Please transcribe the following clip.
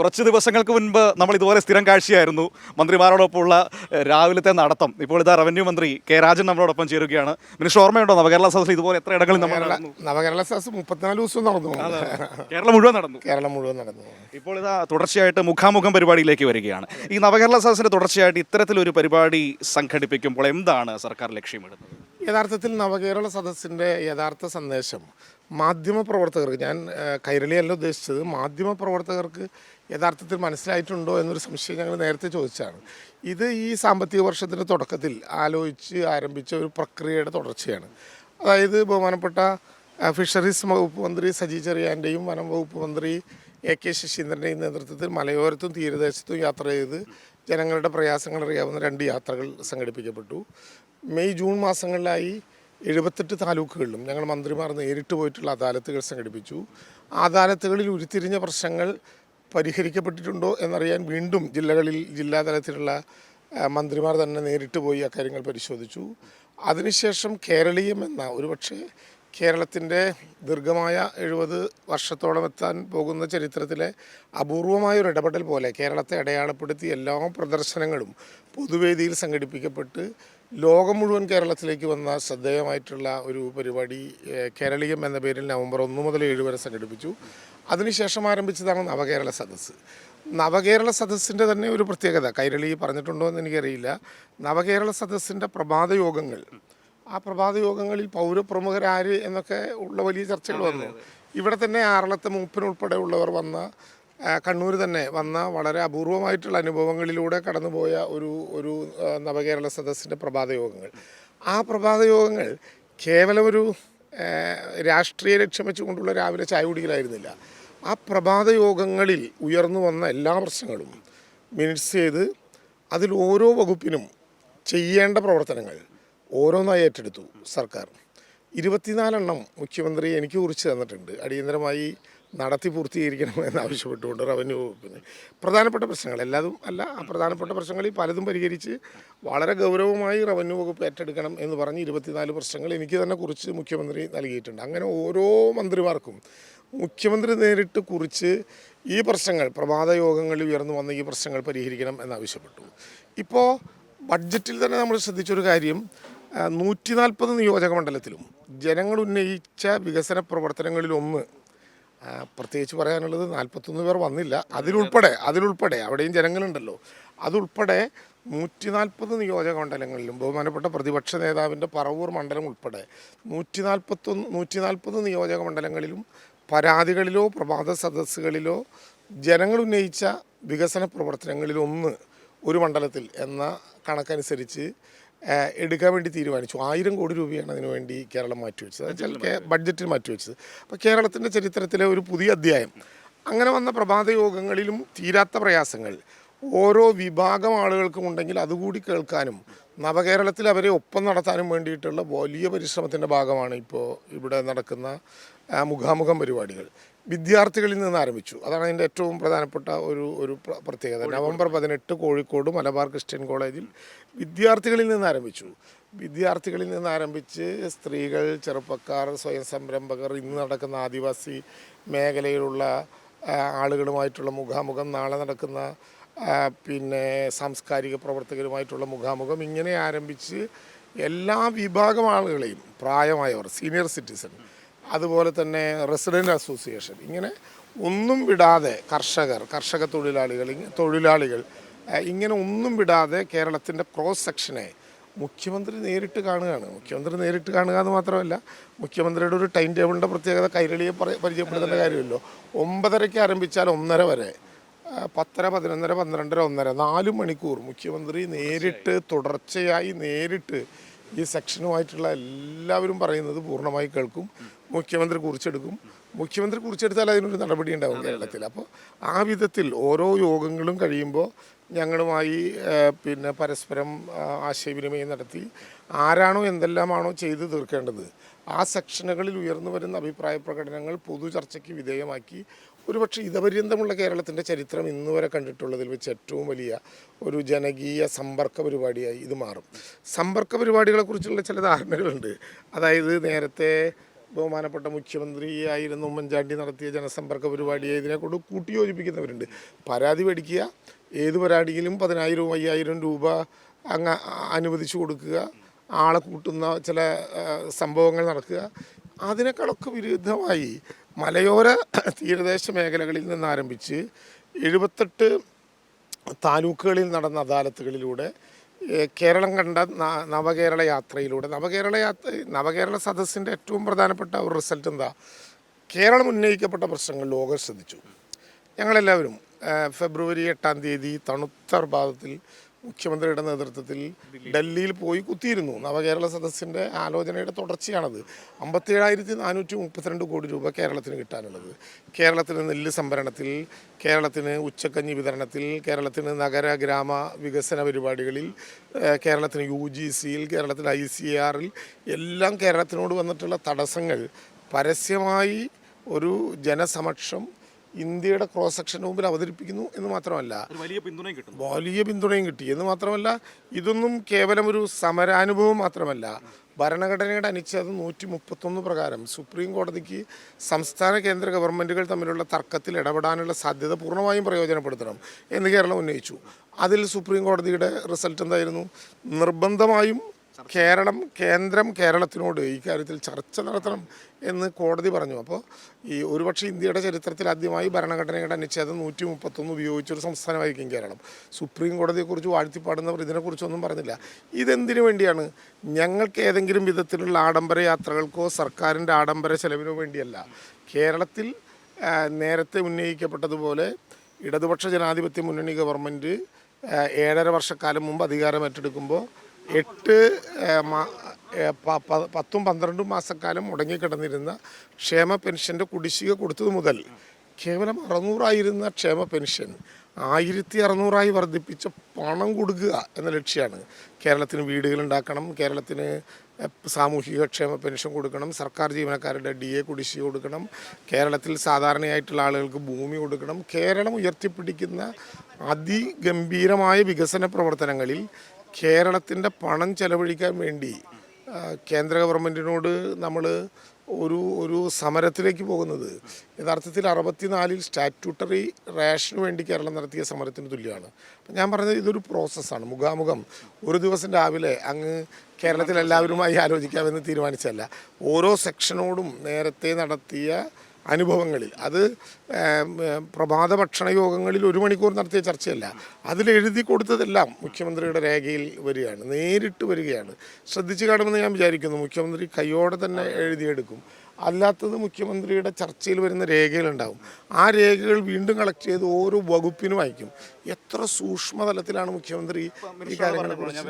കുറച്ച് ദിവസങ്ങൾക്ക് മുൻപ് നമ്മൾ ഇതുപോലെ സ്ഥിരം കാഴ്ചയായിരുന്നു മന്ത്രിമാരോടൊപ്പമുള്ള രാവിലത്തെ നടത്തം. ഇപ്പോൾ ഇതാ റവന്യൂ മന്ത്രി കെ രാജൻ നമ്മളോടൊപ്പം ചേരുകയാണ്. മിനിസ്റ്റർ ഓർമ്മയുണ്ടോ? നവകേരള സദസ്സിൽ ഇതുപോലെ എത്ര ഇടങ്ങളിൽ നമ്മൾ നവകേരള സദസ് മുപ്പത്തിനാല് ദിവസം നടന്നു. കേരളം മുഴുവൻ നടന്നു. കേരളം മുഴുവൻ നടന്നു. ഇപ്പോൾ ഇതാ തുടർച്ചയായിട്ട് മുഖാമുഖം പരിപാടിയിലേക്ക് വരികയാണ്. ഈ നവകേരള സദസ്സിന്റെ തുടർച്ചയായിട്ട് ഇത്തരത്തിലൊരു പരിപാടി സംഘടിപ്പിക്കുമ്പോൾ എന്താണ് സർക്കാർ ലക്ഷ്യമിടുന്നത്? യഥാർത്ഥത്തിൽ നവകേരള സദസ്സിന്റെ യഥാർത്ഥ സന്ദേശം മാധ്യമ പ്രവർത്തകർക്ക് ഞാൻ കൈരളിയല്ല ഉദ്ദേശിച്ചത് മാധ്യമ പ്രവർത്തകർക്ക് യഥാർത്ഥത്തിൽ മനസ്സിലായിട്ടുണ്ടോ എന്നൊരു സംശയം ഞങ്ങൾ നേരത്തെ ചോദിച്ചതാണ്. ഇത് ഈ സാമ്പത്തിക വർഷത്തിന്റെ തുടക്കത്തിൽ ആലോചിച്ച് ആരംഭിച്ച ഒരു പ്രക്രിയയുടെ തുടർച്ചയാണ്. അതായത് ബഹുമാനപ്പെട്ട ഫിഷറീസ് വകുപ്പ് മന്ത്രി സജി ചെറിയാന്റെയും വനം വകുപ്പ് മന്ത്രി എ കെ ശശീന്ദ്രന്റെയും നേതൃത്വത്തിൽ മലയോരത്തും തീരദേശത്തും യാത്ര ചെയ്ത് ജനങ്ങളുടെ പ്രയാസങ്ങൾ അറിയാവുന്ന രണ്ട് യാത്രകൾ സംഘടിപ്പിക്കപ്പെട്ടു. മെയ് ജൂൺ മാസങ്ങളിലായി എഴുപത്തെട്ട് താലൂക്കുകളിലും ഞങ്ങൾ മന്ത്രിമാർ നേരിട്ട് പോയിട്ടുള്ള അദാലത്തുകൾ സംഘടിപ്പിച്ചു. അദാലത്തുകളിൽ ഉരുത്തിരിഞ്ഞ പ്രശ്നങ്ങൾ പരിഹരിക്കപ്പെട്ടിട്ടുണ്ടോ എന്നറിയാൻ വീണ്ടും ജില്ലകളിൽ ജില്ലാതലത്തിലുള്ള മന്ത്രിമാർ തന്നെ നേരിട്ട് പോയി അക്കാര്യങ്ങൾ പരിശോധിച്ചു. അതിനുശേഷം കേരളീയം എന്ന ഒരുപക്ഷെ കേരളത്തിന്റെ ദീർഘമായ എഴുപത് വർഷത്തോളം എത്താൻ പോകുന്ന ചരിത്രത്തിലെ അപൂർവമായ ഒരു ഇടപെടൽ പോലെ കേരളത്തെ അടയാളപ്പെടുത്തി എല്ലാ പ്രദർശനങ്ങളും പൊതുവേദിയിൽ സംഘടിപ്പിക്കപ്പെട്ട് ലോകം മുഴുവൻ കേരളത്തിലേക്ക് വന്ന ശ്രദ്ധേയമായിട്ടുള്ള ഒരു പരിപാടി കേരളീയം എന്ന പേരിൽ നവംബർ ഒന്ന് മുതൽ ഏഴ് വരെ സംഘടിപ്പിച്ചു. അതിനുശേഷം ആരംഭിച്ചതാണ് നവകേരള സദസ്സ്. നവകേരള സദസ്സിന്റെ തന്നെ ഒരു പ്രത്യേകത കൈരളി പറഞ്ഞിട്ടുണ്ടോ എന്ന് എനിക്കറിയില്ല. നവകേരള സദസ്സിന്റെ പ്രഭാത യോഗങ്ങൾ ആ പ്രഭാത യോഗങ്ങളിൽ പൗരപ്രമുഖരാര് എന്നൊക്കെ ഉള്ള വലിയ ചർച്ചകൾ വന്നു. ഇവിടെ തന്നെ ആറളത്തെ മൂപ്പനുൾപ്പെടെ ഉള്ളവർ വന്ന കണ്ണൂർ തന്നെ വന്ന വളരെ അപൂർവമായിട്ടുള്ള അനുഭവങ്ങളിലൂടെ കടന്നുപോയ ഒരു ഒരു നവകേരള സദസ്സിന്റെ പ്രഭാത യോഗങ്ങൾ. ആ പ്രഭാത യോഗങ്ങൾ കേവലം ഒരു രാഷ്ട്രീയ ലക്ഷ്യം വെച്ചുകൊണ്ടുള്ള രാവിലെ ചായ കുടിക്കലായിരുന്നില്ല. ആ പ്രഭാത യോഗങ്ങളിൽ ഉയർന്നു വന്ന എല്ലാ പ്രശ്നങ്ങളും മിനിറ്റ്സ് ചെയ്ത് അതിൽ ഓരോ വകുപ്പിനും ചെയ്യേണ്ട പ്രവർത്തനങ്ങൾ ഓരോന്നായി ഏറ്റെടുത്തു സർക്കാർ. ഇരുപത്തിനാലെണ്ണം മുഖ്യമന്ത്രി എനിക്ക് കുറിച്ച് തന്നിട്ടുണ്ട്. അടിയന്തരമായി നടത്തി പൂർത്തീകരിക്കണമെന്ന് ആവശ്യപ്പെട്ടുകൊണ്ട് റവന്യൂ വകുപ്പിന് പ്രധാനപ്പെട്ട പ്രശ്നങ്ങൾ. എല്ലാതും അല്ല പ്രധാനപ്പെട്ട പ്രശ്നങ്ങളിൽ പലതും പരിഹരിച്ച് വളരെ ഗൗരവമായി റവന്യൂ വകുപ്പ് ഏറ്റെടുക്കണം എന്ന് പറഞ്ഞ് ഇരുപത്തിനാല് പ്രശ്നങ്ങൾ എനിക്ക് തന്നെ കുറിച്ച് മുഖ്യമന്ത്രി നൽകിയിട്ടുണ്ട്. അങ്ങനെ ഓരോ മന്ത്രിമാർക്കും മുഖ്യമന്ത്രി നേരിട്ട് കുറിച്ച് ഈ പ്രശ്നങ്ങൾ പ്രഭാത യോഗങ്ങളിൽ ഉയർന്നു വന്ന ഈ പ്രശ്നങ്ങൾ പരിഹരിക്കണം എന്നാവശ്യപ്പെട്ടു. ഇപ്പോൾ ബഡ്ജറ്റിൽ തന്നെ നമ്മൾ ശ്രദ്ധിച്ചൊരു കാര്യം നൂറ്റി നാൽപ്പത് നിയോജക മണ്ഡലത്തിലും ജനങ്ങൾ ഉന്നയിച്ച വികസന പ്രവർത്തനങ്ങളിലൊന്ന്. പ്രത്യേകിച്ച് പറയാനുള്ളത് നാൽപ്പത്തൊന്ന് പേർ വന്നില്ല. അതിലുൾപ്പെടെ അതിലുൾപ്പെടെ അവിടെയും ജനങ്ങളുണ്ടല്ലോ. അതുൾപ്പെടെ നൂറ്റി നാൽപ്പത് നിയോജക മണ്ഡലങ്ങളിലും ബഹുമാനപ്പെട്ട പ്രതിപക്ഷ നേതാവിന്റെ പറവൂർ മണ്ഡലം ഉൾപ്പെടെ നൂറ്റി നാൽപ്പത്തൊന്ന് നൂറ്റി നാൽപ്പത് നിയോജക മണ്ഡലങ്ങളിലും പരാതികളിലോ പ്രഭാത സദസ്സുകളിലോ ജനങ്ങൾ ഉന്നയിച്ച വികസന പ്രവർത്തനങ്ങളിലൊന്ന് ഒരു മണ്ഡലത്തിൽ എന്ന കണക്കനുസരിച്ച് എടുക്കാൻ വേണ്ടി തീരുമാനിച്ചു. ആയിരം കോടി രൂപയാണ് അതിനു വേണ്ടി കേരളം മാറ്റിവെച്ചത്. വെച്ചാൽ ബഡ്ജറ്റിൽ മാറ്റിവെച്ചത്. അപ്പോൾ കേരളത്തിന്റെ ചരിത്രത്തിലെ ഒരു പുതിയ അധ്യായം. അങ്ങനെ വന്ന പ്രഭാത യോഗങ്ങളിലും തീരാത്ത പ്രയാസങ്ങൾ. ഓരോ വിഭാഗം ആളുകൾക്കും ഉണ്ടെങ്കിൽ അതുകൂടി കേൾക്കാനും നവകേരളത്തിൽ അവരെ ഒപ്പം നടത്താനും വേണ്ടിയിട്ടുള്ള വലിയ പരിശ്രമത്തിന്റെ ഭാഗമാണ് ഇപ്പോൾ ഇവിടെ നടക്കുന്ന മുഖാമുഖം പരിപാടികൾ. വിദ്യാർത്ഥികളിൽ നിന്ന് ആരംഭിച്ചു. അതാണ് അതിന്റെ ഏറ്റവും പ്രധാനപ്പെട്ട ഒരു ഒരു പ്ര- പ്രത്യേകത. നവംബർ പതിനെട്ട് കോഴിക്കോട് മലബാർ ക്രിസ്ത്യൻ കോളേജിൽ വിദ്യാർത്ഥികളിൽ നിന്ന് ആരംഭിച്ചു. വിദ്യാർത്ഥികളിൽ നിന്ന് ആരംഭിച്ച് സ്ത്രീകൾ ചെറുപ്പക്കാർ സ്വയം സംരംഭകർ ഇന്ന് നടക്കുന്ന ആദിവാസി മേഖലയിലുള്ള ആളുകളുമായിട്ടുള്ള മുഖാമുഖം നാളെ നടക്കുന്ന പിന്നെ സാംസ്കാരിക പ്രവർത്തകരുമായിട്ടുള്ള മുഖാമുഖം ഇങ്ങനെ ആരംഭിച്ച് എല്ലാ വിഭാഗം ആളുകളെയും പ്രായമായവർ സീനിയർ സിറ്റിസൺ അതുപോലെ തന്നെ റെസിഡന്റ് അസോസിയേഷൻ. ഇങ്ങനെ ഒന്നും വിടാതെ കർഷകർ കർഷക തൊഴിലാളികൾ തൊഴിലാളികൾ ഇങ്ങനെ ഒന്നും വിടാതെ കേരളത്തിന്റെ ക്രോസ് സെക്ഷനെ മുഖ്യമന്ത്രി നേരിട്ട് കാണുകയാണ്. മുഖ്യമന്ത്രി നേരിട്ട് കാണുക എന്ന് മാത്രമല്ല മുഖ്യമന്ത്രിയുടെ ഒരു ടൈം ടേബിളിന്റെ പ്രത്യേകത കൈരളിയെ പരിചയപ്പെടുത്തേണ്ട കാര്യമല്ലോ. ഒമ്പതരയ്ക്ക് ആരംഭിച്ചാൽ ഒന്നര വരെ പത്തര പതിനൊന്നര പന്ത്രണ്ടര ഒന്നര നാല് മണിക്കൂർ മുഖ്യമന്ത്രി നേരിട്ട് തുടർച്ചയായി നേരിട്ട് ഈ സെക്ഷനുമായിട്ടുള്ള എല്ലാവരും പറയുന്നത് പൂർണമായി കേൾക്കും. മുഖ്യമന്ത്രി കുറിച്ചെടുക്കും. മുഖ്യമന്ത്രി കുറിച്ചെടുത്താൽ അതിനൊരു നടപടി ഉണ്ടാവും കേരളത്തിൽ. അപ്പോൾ ആ വിധത്തിൽ ഓരോ യോഗങ്ങളും കഴിയുമ്പോൾ ഞങ്ങളുമായി പിന്നെ പരസ്പരം ആശയവിനിമയം നടത്തി ആരാണോ എന്തെല്ലാമാണോ ചെയ്തു തീർക്കേണ്ടത് ആ സെക്ഷനുകളിൽ ഉയർന്നു വരുന്ന അഭിപ്രായ പ്രകടനങ്ങൾ പൊതു ചർച്ചയ്ക്ക് വിധേയമാക്കി ഒരുപക്ഷെ ഇതപര്യന്തമുള്ള കേരളത്തിന്റെ ചരിത്രം ഇന്ന് വരെ കണ്ടിട്ടുള്ളതിൽ വെച്ച് ഏറ്റവും വലിയ ഒരു ജനകീയ സമ്പർക്ക പരിപാടിയായി ഇത് മാറും. സമ്പർക്ക പരിപാടികളെക്കുറിച്ചുള്ള ചില ധാരണകളുണ്ട്. അതായത് നേരത്തെ ബഹുമാനപ്പെട്ട മുഖ്യമന്ത്രിയായിരുന്ന ഉമ്മൻചാണ്ടി നടത്തിയ ജനസമ്പർക്ക പരിപാടിയെ ഇതിനെക്കൊണ്ട് കൂട്ടിയോജിപ്പിക്കുന്നവരുണ്ട്. പരാതി മേടിക്കുക ഏത് പരാതിയിലും പതിനായിരവും അയ്യായിരം രൂപ അങ്ങ് അനുവദിച്ചു കൊടുക്കുക ആളെ കൂട്ടുന്ന ചില സംഭവങ്ങൾ നടക്കുക അതിനേക്കാളൊക്കെ വിരുദ്ധമായി മലയോര തീരദേശ മേഖലകളിൽ നിന്ന് ആരംഭിച്ച് എഴുപത്തെട്ട് താലൂക്കുകളിൽ നടന്ന അദാലത്തുകളിലൂടെ കേരളം കണ്ട നവകേരള യാത്രയിലൂടെ. നവകേരള യാത്ര നവകേരള സദസ്സിന്റെ ഏറ്റവും പ്രധാനപ്പെട്ട ഒരു റിസൾട്ട് എന്താ? കേരളം ഉന്നയിക്കപ്പെട്ട പ്രശ്നങ്ങൾ ലോകം ശ്രദ്ധിച്ചു. ഞങ്ങളെല്ലാവരും ഫെബ്രുവരി എട്ടാം തീയതി തണുത്ത ഭാഗത്തിൽ മുഖ്യമന്ത്രിയുടെ നേതൃത്വത്തിൽ ഡൽഹിയിൽ പോയി കുത്തിയിരുന്നു നവകേരള സദസ്സിന്റെ ആലോചനയുടെ തുടർച്ചയാണത്. അമ്പത്തേഴായിരത്തി നാനൂറ്റി മുപ്പത്തിരണ്ട് കോടി രൂപ കേരളത്തിന് കിട്ടാനുള്ളത്. കേരളത്തിന് നെല്ല് സംഭരണത്തിൽ കേരളത്തിന് ഉച്ചക്കഞ്ഞി വിതരണത്തിൽ കേരളത്തിന് നഗര ഗ്രാമ വികസന പരിപാടികളിൽ കേരളത്തിന് യു ജി സിയിൽ കേരളത്തിന് ഐ സി ആറിൽ എല്ലാം കേരളത്തിനോട് വന്നിട്ടുള്ള തടസ്സങ്ങൾ പരസ്യമായി ഒരു ജനസമക്ഷം ഇന്ത്യയുടെ ക്രോസ് സെക്ഷൻ മുമ്പിൽ അവതരിപ്പിക്കുന്നു എന്ന് മാത്രമല്ല വലിയ പിന്തുണയും കിട്ടുന്നു. വലിയ പിന്തുണയും കിട്ടി എന്ന് മാത്രമല്ല ഇതൊന്നും കേവലം ഒരു സമരാനുഭവം മാത്രമല്ല. ഭരണഘടനയുടെ അനുച്ഛേദം നൂറ്റി മുപ്പത്തൊന്ന് പ്രകാരം സുപ്രീം കോടതിക്ക് സംസ്ഥാന കേന്ദ്ര ഗവൺമെന്റുകൾ തമ്മിലുള്ള തർക്കത്തിൽ ഇടപെടാനുള്ള സാധ്യത പൂർണമായും പ്രയോജനപ്പെടുത്തണം എന്ന് കേരളം ഉന്നയിച്ചു. അതിൽ സുപ്രീം കോടതിയുടെ റിസൾട്ട് എന്തായിരുന്നു? നിർബന്ധമായും കേരളം കേന്ദ്രം കേരളത്തിനോട് ഈ കാര്യത്തിൽ ചർച്ച നടത്തണം എന്ന് കോടതി പറഞ്ഞു. അപ്പോൾ ഈ ഒരുപക്ഷെ ഇന്ത്യയുടെ ചരിത്രത്തിൽ ആദ്യമായി ഭരണഘടനയുടെ അനുച്ഛേദം നൂറ്റി മുപ്പത്തൊന്ന് ഉപയോഗിച്ചൊരു സംസ്ഥാനമായിരിക്കും കേരളം. സുപ്രീം കോടതിയെക്കുറിച്ച് വാഴ്ത്തിപ്പാടുന്നവർ ഇതിനെക്കുറിച്ചൊന്നും പറഞ്ഞില്ല. ഇതെന്തിനു വേണ്ടിയാണ്? ഞങ്ങൾക്ക് ഏതെങ്കിലും വിധത്തിലുള്ള ആഡംബര യാത്രകൾക്കോ സർക്കാരിന്റെ ആഡംബര ചെലവിനോ വേണ്ടിയല്ല. കേരളത്തിൽ നേരത്തെ ഉന്നയിക്കപ്പെട്ടതുപോലെ ഇടതുപക്ഷ ജനാധിപത്യ മുന്നണി ഗവൺമെന്റ് ഏഴര വർഷക്കാലം മുമ്പ് അധികാരം ഏറ്റെടുക്കുമ്പോൾ എട്ട് പത്തും പന്ത്രണ്ടും മാസക്കാലം മുടങ്ങിക്കിടന്നിരുന്ന ക്ഷേമ പെൻഷന്റെ കുടിശ്ശിക കൊടുത്തത് മുതൽ കേവലം അറുന്നൂറായിരുന്ന ക്ഷേമ പെൻഷൻ ആയിരത്തി അറുന്നൂറായി വർദ്ധിപ്പിച്ച പണം കൊടുക്കുക എന്ന ലക്ഷ്യമാണ്. കേരളത്തിന് വീടുകൾ ഉണ്ടാക്കണം കേരളത്തിന് സാമൂഹിക ക്ഷേമ പെൻഷൻ കൊടുക്കണം സർക്കാർ ജീവനക്കാരുടെ ഡി എ കുടിശ്ശിക കൊടുക്കണം കേരളത്തിൽ സാധാരണയായിട്ടുള്ള ആളുകൾക്ക് ഭൂമി കൊടുക്കണം. കേരളം ഉയർത്തിപ്പിടിക്കുന്ന അതിഗംഭീരമായ വികസന പ്രവർത്തനങ്ങളിൽ കേരളത്തിന്റെ പണം ചെലവഴിക്കാൻ വേണ്ടി കേന്ദ്ര ഗവൺമെന്റിനോട് നമ്മൾ ഒരു ഒരു സമരത്തിലേക്ക് പോകുന്നത്. യഥാർത്ഥത്തിൽ അറുപത്തിനാലിൽ സ്റ്റാറ്റ്യൂട്ടറി റേഷന് വേണ്ടി കേരളം നടത്തിയ സമരത്തിന് തുല്യമാണ്. ഞാൻ പറഞ്ഞത് ഇതൊരു പ്രോസസ്സാണ് മുഖാമുഖം. ഒരു ദിവസം രാവിലെ അങ്ങ് കേരളത്തിൽ എല്ലാവരുമായി ആലോചിക്കാമെന്ന് തീരുമാനിച്ചല്ല ഓരോ സെക്ഷനോടും നേരത്തെ നടത്തിയ അനുഭവങ്ങളിൽ. അത് പ്രഭാത ഭക്ഷണ യോഗങ്ങളിൽ ഒരു മണിക്കൂർ നടത്തിയ ചർച്ചയല്ല. അതിൽ എഴുതി കൊടുത്തതെല്ലാം മുഖ്യമന്ത്രിയുടെ രേഖയിൽ വരികയാണ്. നേരിട്ട് വരികയാണ്. ശ്രദ്ധിച്ചു കാണുമെന്ന് ഞാൻ വിചാരിക്കുന്നു. മുഖ്യമന്ത്രി കൈയോടെ തന്നെ എഴുതിയെടുക്കും. അല്ലാത്തത് മുഖ്യമന്ത്രിയുടെ ചർച്ചയിൽ വരുന്ന രേഖകളുണ്ടാവും. ആ രേഖകൾ വീണ്ടും കളക്ട് ചെയ്ത് ഓരോ വകുപ്പിനും അയക്കും. എത്ര സൂക്ഷ്മതലത്തിലാണ് മുഖ്യമന്ത്രി ഈ കാര്യങ്ങളെക്കുറിച്ച്